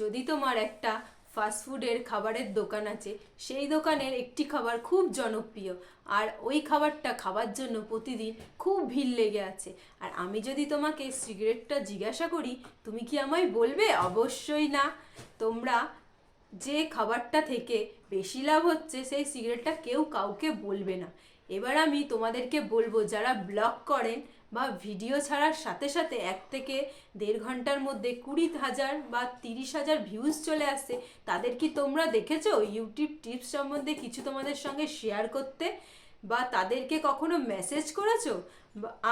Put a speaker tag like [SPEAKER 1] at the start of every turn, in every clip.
[SPEAKER 1] যদি তোমার একটা ফাস্টফুডের খাবারের দোকান আছে, সেই দোকানের একটি খাবার খুব জনপ্রিয়। আর ওই খাবারটা খাবার জন্য প্রতিদিন খুব ভিড় লেগে আছে। আর আমি যদি তোমাকে সিগারেটটা জিজ্ঞাসা করি, তুমি কি আমায় বলবে? অবশ্যই না। তোমরা যে খাবারটা থেকে বেশি লাভ হচ্ছে, সেই সিগারেটটা কেউ কাউকে বলবে না। এবার আমি তোমাদেরকে বলব, যারা ব্লগ করেন বা ভিডিও ছাড়ার সাথে সাথে এক থেকে দেড় ঘণ্টার মধ্যে কুড়ি হাজার বা তিরিশ হাজার ভিউজ চলে আসছে তাদের কি তোমরা দেখেছ ইউটিউব টিপস সম্বন্ধে কিছু তোমাদের সঙ্গে শেয়ার করতে? বা তাদেরকে কখনো মেসেজ করেছ?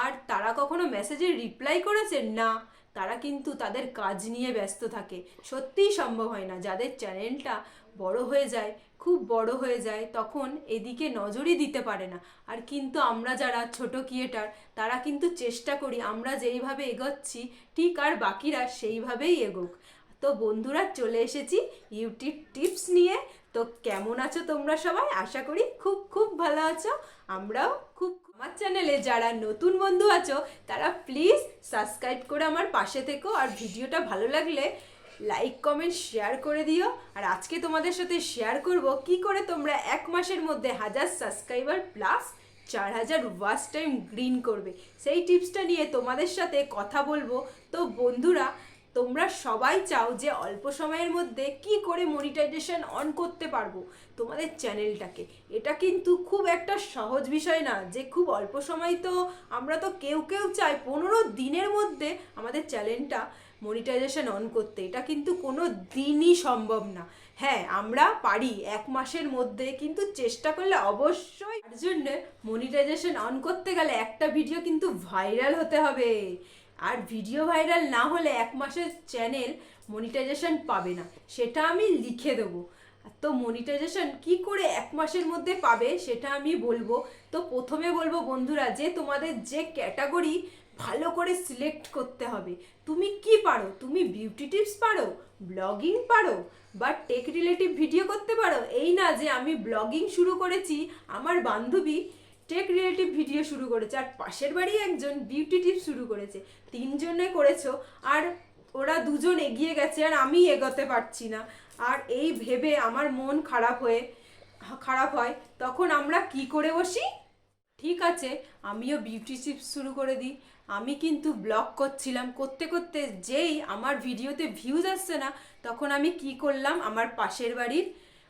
[SPEAKER 1] আর তারা কখনো মেসেজের রিপ্লাই করেছে? না। তারা কিন্তু তাদের কাজ নিয়ে ব্যস্ত থাকে। সত্যিই সম্ভব হয় না। যাদের চ্যানেলটা বড় হয়ে যায়, খুব বড় হয়ে যায়, তখন এদিকে নজরই দিতে পারে না। আর কিন্তু আমরা যারা ছোট ক্রিয়েটার, তারা কিন্তু চেষ্টা করি আমরা যেইভাবে এগোচ্ছি, ঠিক আর বাকিরা সেইভাবেই এগোক। তো বন্ধুরা, চলে এসেছি ইউটিউব টিপস নিয়ে। তো কেমন আছো তোমরা সবাই? আশা করি খুব খুব ভালো আছো। আমরাও খুব আমার চ্যানেলে যারা নতুন বন্ধু আছো, তারা প্লিজ সাবস্ক্রাইব করে আমার পাশে থেকো। আর ভিডিওটা ভালো লাগলে লাইক কমেন্ট শেয়ার করে দিও। আর আজকে তোমাদের সাথে শেয়ার করব কি করে তোমরা এক মাসের মধ্যে হাজার সাবস্ক্রাইবার প্লাস চার হাজার ওয়াচ টাইম গ্রিন করবে। সেই টিপসটা নিয়ে তোমাদের সাথে কথা বলব। তো বন্ধুরা তোমরা সবাই চাও যে অল্প সময়ের মধ্যে কি করে মনিটাইজেশন অন করতে পারব তোমাদের চ্যানেলটাকে এটা কিন্তু খুব একটা সহজ বিষয় না যে খুব অল্প সময় তো আমরা তো কেউ কেউ চাই পনেরো দিনের মধ্যে আমাদের চ্যানেলটা মনিটাইজেশন অন করতে। এটা কিন্তু কোনো দিনই সম্ভব না। হ্যাঁ আমরা পারি এক মাসের মধ্যে কিন্তু চেষ্টা করলে অবশ্যই তার জন্য মনিটাইজেশন অন করতে গেলে একটা ভিডিও কিন্তু ভাইরাল হতে হবে। আর ভিডিও ভাইরাল না হলে এক মাসের চ্যানেল মনিটাইজেশন পাবে না। সেটা আমি লিখে দেবো। তো মনিটাইজেশন কি করে এক মাসের মধ্যে পাবে সেটা আমি বলব। তো প্রথমে বলব বন্ধুরা যে তোমাদের যে ক্যাটাগরি ভালো করে সিলেক্ট করতে হবে। তুমি কি পারো? তুমি বিউটি টিপস পারো? ব্লগিং পারো? বা টেক রিলেটিভ ভিডিও করতে পারো? এই না যে আমি ব্লগিং শুরু করেছি, আমার বান্ধবী টেক রিলেটিভ ভিডিও শুরু করেছে, আর পাশের বাড়ি একজন বিউটি টিপস শুরু করেছে। তিনজনে করেছ, আর ওরা দুজন এগিয়ে গেছে, আর আমি এগোতে পারছি না। আর এই ভেবে আমার মন খারাপ হয়ে, খারাপ হয়, তখন আমরা কি করে বসি? ঠিক আছে, আমিও বিউটি টিপস শুরু করে দিই। আমি কিন্তু ব্লগ করছিলাম, করতে করতে যেই আমার ভিডিওতে ভিউজ আসছে না, তখন আমি কি করলাম, আমার পাশের বাড়ির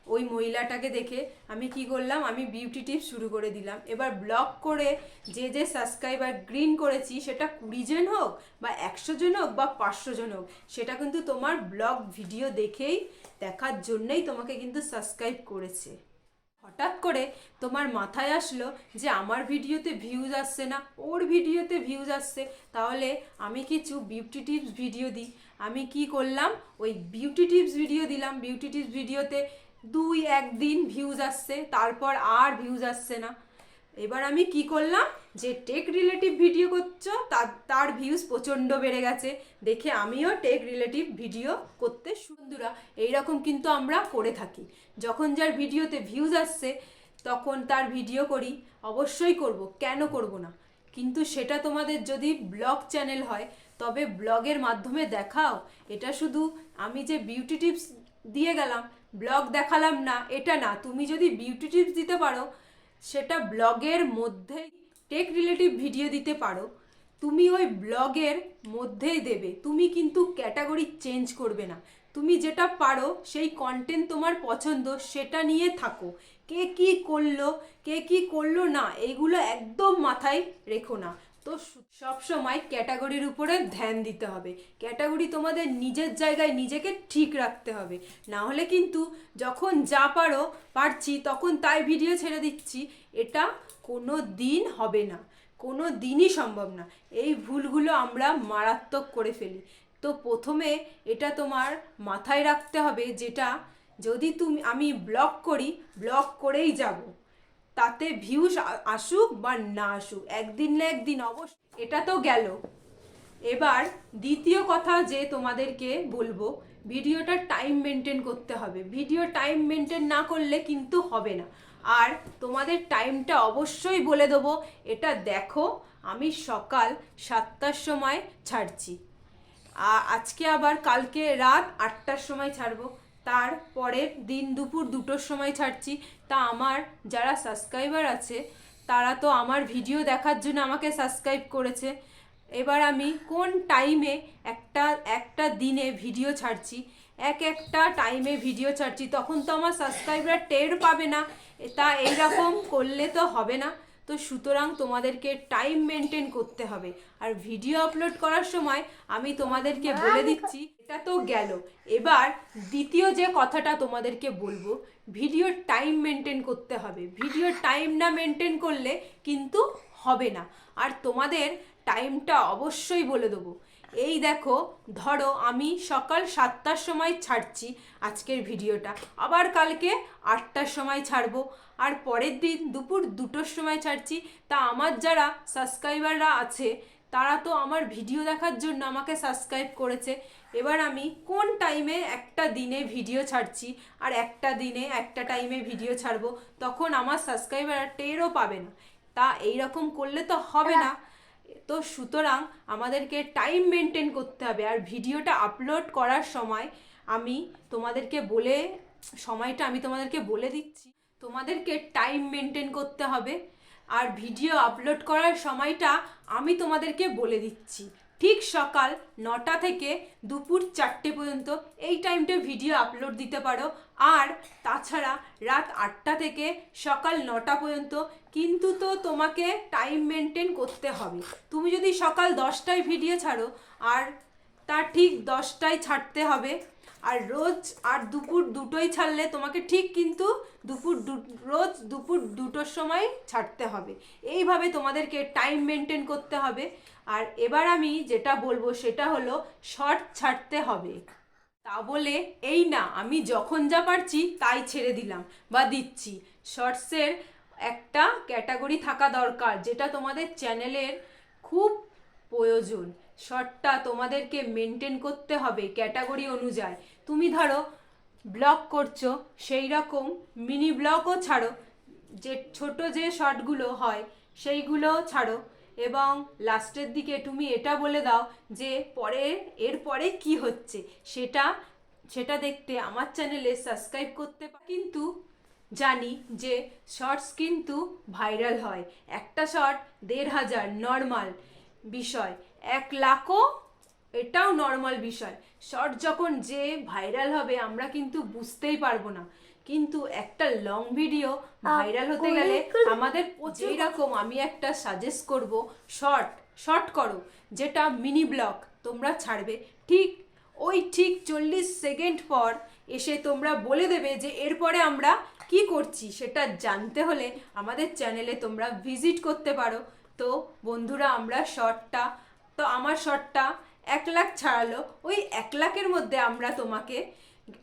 [SPEAKER 1] ওই মহিলাটাকে দেখে আমি কি করলাম? আমি বিউটি টিপস শুরু করে দিলাম। এবার ব্লগ করে যে যে সাবস্ক্রাইবার গ্রিন করেছি, সেটা কুড়ি জন হোক বা একশো জন হোক বা পাঁচশো জন হোক, সেটা কিন্তু তোমার ব্লগ ভিডিও দেখেই দেখার জন্যই তোমাকে কিন্তু সাবস্ক্রাইব করেছে। হঠাৎ করে তোমার মাথায় আসলো যে আমার ভিডিওতে ভিউজ আসছে না, ওর ভিডিওতে ভিউজ আসছে। তাহলে আমি কিছু বিউটি টিপস ভিডিও দিই। আমি কি করলাম? ওই বিউটি টিপস ভিডিও দিলাম। বিউটি টিপস ভিডিওতে দুই একদিন ভিউজ আসছে, তারপর আর ভিউজ আসছে না। এবার আমি কি করলাম? যে টেক রিলেটিভ ভিডিও করছ, তার তার ভিউজ প্রচণ্ড বেড়ে গেছে। দেখে আমিও টেক রিলেটিভ ভিডিও করতে সুন্দরা। এইরকম কিন্তু আমরা করে থাকি। যখন যার ভিডিওতে ভিউজ আসছে, তখন তার ভিডিও করি। অবশ্যই করব, কেন করব না? কিন্তু সেটা তোমাদের যদি ব্লগ চ্যানেল হয়, তবে ব্লগের মাধ্যমে দেখাও। এটা শুধু আমি যে বিউটি টিপস দিয়ে গেলাম ব্লগ দেখালাম না, এটা না। তুমি যদি বিউটি টিপস দিতে পারো, সেটা ব্লগের মধ্যেই টেক রিলেটিভ ভিডিও দিতে পারো। তুমি ওই ব্লগের মধ্যেই দেবে। তুমি কিন্তু ক্যাটাগরি চেঞ্জ করবে না। তুমি যেটা পারো, সেই কন্টেন্ট তোমার পছন্দ, সেটা নিয়ে থাকো। কে কি করল, কে কি করল না এইগুলো একদম মাথায় রেখো না। তো সবসময় ক্যাটাগরির উপরে ধ্যান দিতে হবে। ক্যাটাগরি তোমাদের নিজের জায়গায় নিজেকে ঠিক রাখতে হবে। না হলে কিন্তু যখন যা পারো পারছি, তখন তাই ভিডিও ছেড়ে দিচ্ছি। এটা কোনো দিন হবে না। কোনো দিনই সম্ভব না। এই ভুলগুলো আমরা মারাত্মক করে ফেলি। তো প্রথমে এটা তোমার মাথায় রাখতে হবে যেটা যদি তুমি আমি ব্লগ করি ব্লগ করেই যাব। তাতে ভিউস আসুক বা না আসুক, একদিন না একদিন অবশ্য এটা তো গেল। এবার দ্বিতীয় কথা যে তোমাদেরকে বলব, ভিডিওটা টাইম মেনটেন করতে হবে। ভিডিও টাইম মেনটেন না করলে কিন্তু হবে না। আর তোমাদের টাইমটা অবশ্যই বলে দেবো, এটা দেখো, আমি সকাল সাতটার সময় ছাড়ছি। আজকে আবার কালকে রাত আটটার সময় ছাড়বো। তার পরের দিন দুপুর দুটোর সময় ছাড়ছি। তা আমার যারা সাবস্ক্রাইবার আছে, তারা তো আমার ভিডিও দেখার জন্য আমাকে সাবস্ক্রাইব করেছে। এবার আমি কোন টাইমে একটা একটা দিনে ভিডিও ছাড়ছি? এক একটা টাইমে ভিডিও ছাড়ছি। তখন তো আমার সাবস্ক্রাইবার টের পাবে না। তা এইরকম করলে তো হবে না। তো সুতরাং তোমাদেরকে টাইম মেনটেন করতে হবে। আর ভিডিও আপলোড করার সময় আমি তোমাদেরকে বলে দিচ্ছি এটা তো গেল। এবার দ্বিতীয় যে কথাটা তোমাদেরকে বলব ভিডিও টাইম মেনটেন করতে হবে। ভিডিও টাইম না মেনটেন করলে কিন্তু হবে না। আর তোমাদের টাইমটা অবশ্যই বলে দেবো। এই দেখো, ধরো আমি সকাল সাতটার সময় ছাড়ছি আজকের ভিডিওটা। আবার কালকে আটটার সময় ছাড়বো। আর পরের দিন দুপুর দুটোর সময় ছাড়ছি। তা আমার যারা সাবস্ক্রাইবাররা আছে, তারা তো আমার ভিডিও দেখার জন্য আমাকে সাবস্ক্রাইব করেছে। এবার আমি কোন টাইমে একটা দিনে ভিডিও ছাড়ছি আর একটা দিনে একটা টাইমে ভিডিও ছাড়বো, তখন আমার সাবস্ক্রাইবার টেরও পাবে না। তা এইরকম করলে তো হবে না। তো সুতরাং আমাদেরকে টাইম মেনটেন করতে হবে। আর ভিডিওটা আপলোড করার সময় আমি তোমাদেরকে বলে, সময়টা আমি তোমাদেরকে বলে দিচ্ছি। তোমাদেরকে টাইম মেনটেন করতে হবে। আর ভিডিও আপলোড করার সময়টা আমি তোমাদেরকে বলে দিচ্ছি। ঠিক সকাল নটা থেকে দুপুর চারটে পর্যন্ত এই টাইমটা ভিডিও আপলোড দিতে পারো। আর তাছাড়া রাত আটটা থেকে সকাল নটা পর্যন্ত কিন্তু তো তোমাকে টাইম মেনটেন করতে হবে। তুমি যদি সকাল দশটায় ভিডিও ছাড়ো, আর তার ঠিক দশটায় ছাড়তে হবে আর রোজ আর দুপুর দুটোই ছাড়লে তোমাকে ঠিক কিন্তু দুপুর দু- রোজ দুপুর দুটোর সময় ছাড়তে হবে। এইভাবে তোমাদেরকে টাইম মেনটেন করতে হবে। আর এবার আমি যেটা বলব সেটা হলো শর্ট ছাড়তে হবে। তা বলে এই না, আমি যখন যা পারছি তাই ছেড়ে দিলাম বা দিচ্ছি। শর্টসের একটা ক্যাটাগরি থাকা দরকার, যেটা তোমাদের চ্যানেলের খুব প্রয়োজন। শর্টটা তোমাদেরকে মেনটেন করতে হবে ক্যাটাগরি অনুযায়ী। তুমি ধরো ব্লগ করছ, সেই রকম মিনি ব্লগও ছাড়ো, যে ছোট যে শর্টগুলো হয়, সেইগুলো ছাড়ো। এবং লাস্টের দিকে তুমি এটা বলে দাও যে পরে, এর পরে কি হচ্ছে? সেটা সেটা দেখতে আমার চ্যানেলে সাবস্ক্রাইব করতে কিন্তু জানি যে শর্টস কিন্তু ভাইরাল হয়। একটা শর্ট দেড় হাজার নর্মাল বিষয়। এক লাখও এটাও নর্মাল বিষয়। শর্ট যখন যে ভাইরাল হবে আমরা কিন্তু বুঝতেই পারব না। কিন্তু একটা লং ভিডিও ভাইরাল হতে গেলে আমাদের যেই রকম আমি একটা সাজেস্ট করব শর্ট শর্ট করো যেটা মিনি ব্লগ তোমরা ছাড়বে। ঠিক ওই ঠিক চল্লিশ সেকেন্ড পর এসে তোমরা বলে দেবে যে এরপরে আমরা কি করছি সেটা জানতে হলে আমাদের চ্যানেলে তোমরা ভিজিট করতে পারো। তো বন্ধুরা আমরা শর্টটা তো আমার শর্টটা এক লাখ ছাড়ালো। ওই এক লাখের মধ্যে আমরা তোমাকে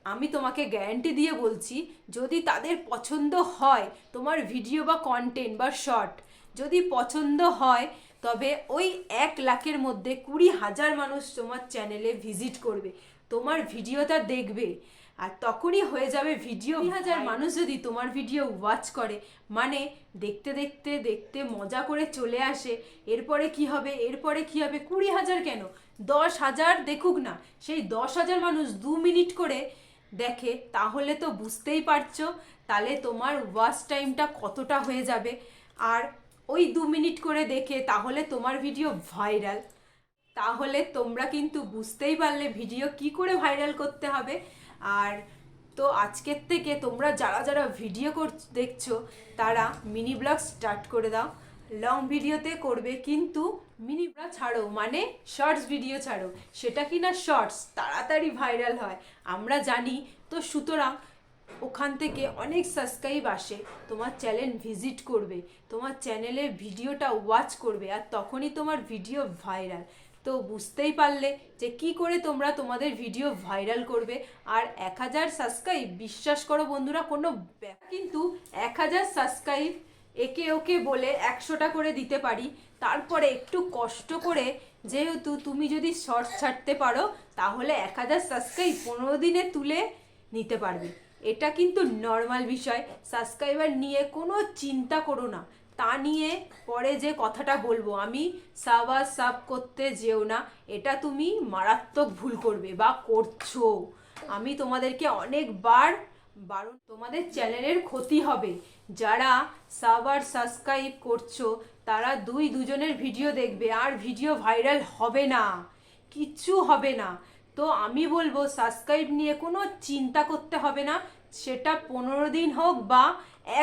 [SPEAKER 1] আমি তোমাকে গ্যারান্টি দিয়ে বলছি যদি তাদের পছন্দ হয় তোমার ভিডিও বা কন্টেন্ট বা শর্ট যদি পছন্দ হয় তবে ওই এক লাখের মধ্যে কুড়ি হাজার মানুষ তোমার চ্যানেলে ভিজিট করবে তোমার ভিডিওটা দেখবে। আর তখনই হয়ে যাবে ভিডিও হাজার মানুষ যদি তোমার ভিডিও ওয়াচ করে মানে দেখতে দেখতে দেখতে মজা করে চলে আসে এরপরে কি হবে এরপরে কি হবে কুড়ি হাজার কেন? দশ হাজার দেখুক না, সেই দশ হাজার মানুষ দু মিনিট করে দেখে, তাহলে তো বুঝতেই পারছ, তাহলে তোমার ওয়াচ টাইমটা কতটা হয়ে যাবে। আর ওই দু মিনিট করে দেখে, তাহলে তোমার ভিডিও ভাইরাল তাহলে তোমরা কিন্তু বুঝতেই পারলে ভিডিও কি করে ভাইরাল করতে হবে। আর তো আজকের থেকে তোমরা যারা যারা ভিডিও কর, দেখছ, তারা মিনি ব্লগ স্টার্ট করে দাও। লং ভিডিওতে করবে, কিন্তু মিনি ব্লগ ছাড়ো মানে শর্টস ভিডিও ছাড়ো। সেটা কি না শর্টস তাড়াতাড়ি ভাইরাল হয়। আমরা জানি, তো সুতরাং ওখান থেকে অনেক সাবস্ক্রাইব আসে, তোমার চ্যানেল ভিজিট করবে, তোমার চ্যানেলের ভিডিওটা ওয়াচ করবে, আর তখনই তোমার ভিডিও ভাইরাল তো বুঝতেই পারলে যে কি করে তোমরা তোমাদের ভিডিও ভাইরাল করবে। আর এক হাজার সাবস্ক্রাইব বিশ্বাস করো বন্ধুরা, কোনো কিন্তু এক হাজার সাবস্ক্রাইব একে ওকে বলে একশোটা করে দিতে পারি। তারপরে একটু কষ্ট করে যেহেতু তুমি যদি শর্ট ছাড়তে পারো, তাহলে এক হাজার সাবস্ক্রাইব পনেরো দিনে তুলে নিতে পারবে। এটা কিন্তু নর্মাল বিষয়। সাবস্ক্রাইবার নিয়ে কোনো চিন্তা করো না। তা নিয়ে পরে যে কথাটা বলব, আমি সাবাস, সাব করতে যেও না। এটা তুমি মারাত্মক ভুল করবে বা করছ। আমি তোমাদেরকে অনেকবার বারণ তোমাদের চ্যানেলের ক্ষতি হবে। যারা সাবার সাবস্ক্রাইব করছ তারা দুই দুজনের ভিডিও দেখবে আর ভিডিও ভাইরাল হবে না। কিচ্ছু হবে না। তো আমি বলব সাবস্ক্রাইব নিয়ে কোনো চিন্তা করতে হবে না। সেটা পনেরো দিন হোক বা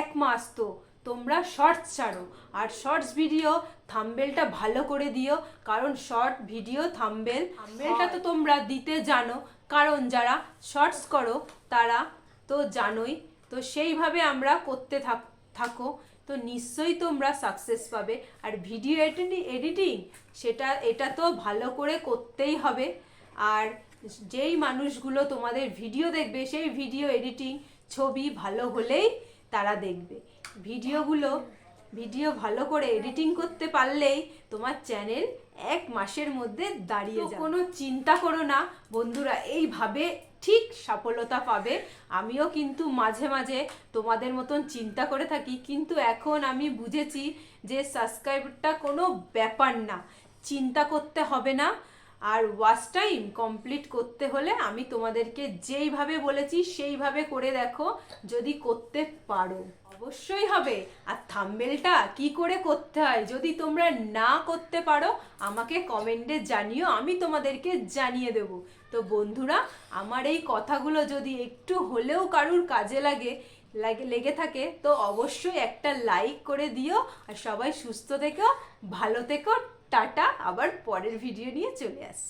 [SPEAKER 1] এক মাস তো তোমরা শর্টস ছাড়ো। আর শর্টস ভিডিও থাম্বেলটা ভালো করে দিও কারণ শর্ট ভিডিও থাম্বেল থাম্বেলটা তো তোমরা দিতে জানো। কারণ যারা শর্টস করো তারা তো জানোই। তো সেইভাবে আমরা করতে থাক থাকো। তো নিশ্চয়ই তোমরা সাকসেস পাবে। আর ভিডিও এডিটিং সেটা এটা তো ভালো করে করতেই হবে। আর যেই মানুষগুলো তোমাদের ভিডিও দেখবে সেই ভিডিও এডিটিং ছবি ভালো হলেই তারা দেখবে। ভিডিওগুলো ভিডিও ভালো করে এডিটিং করতে পারলেই তোমার চ্যানেল এক মাসের মধ্যে দাঁড়িয়ে যাবে। কোনো চিন্তা করো না বন্ধুরা এইভাবে ঠিক সফলতা পাবে। আমিও কিন্তু মাঝে মাঝে তোমাদের মতন চিন্তা করে থাকি, কিন্তু এখন আমি বুঝেছি যে সাবস্ক্রাইবটা কোনো ব্যাপার না। চিন্তা করতে হবে না। আর ওয়াচ টাইম কমপ্লিট করতে হলে আমি তোমাদেরকে যেইভাবে বলেছি সেইভাবে করে দেখো, যদি করতে পারো। অবশ্যই হবে। আর থাম্বেলটা কি করে করতে হয়, যদি তোমরা না করতে পারো, আমাকে কমেন্টে জানিও, আমি তোমাদেরকে জানিয়ে দেব। তো বন্ধুরা, আমার এই কথাগুলো যদি একটু হলেও কারুর কাজে লাগে লাগে, লেগে থাকে, তো অবশ্যই একটা লাইক করে দিও। আর সবাই সুস্থ থেকো, ভালো থেকো টাটা আবার পরের ভিডিও নিয়ে চলে আস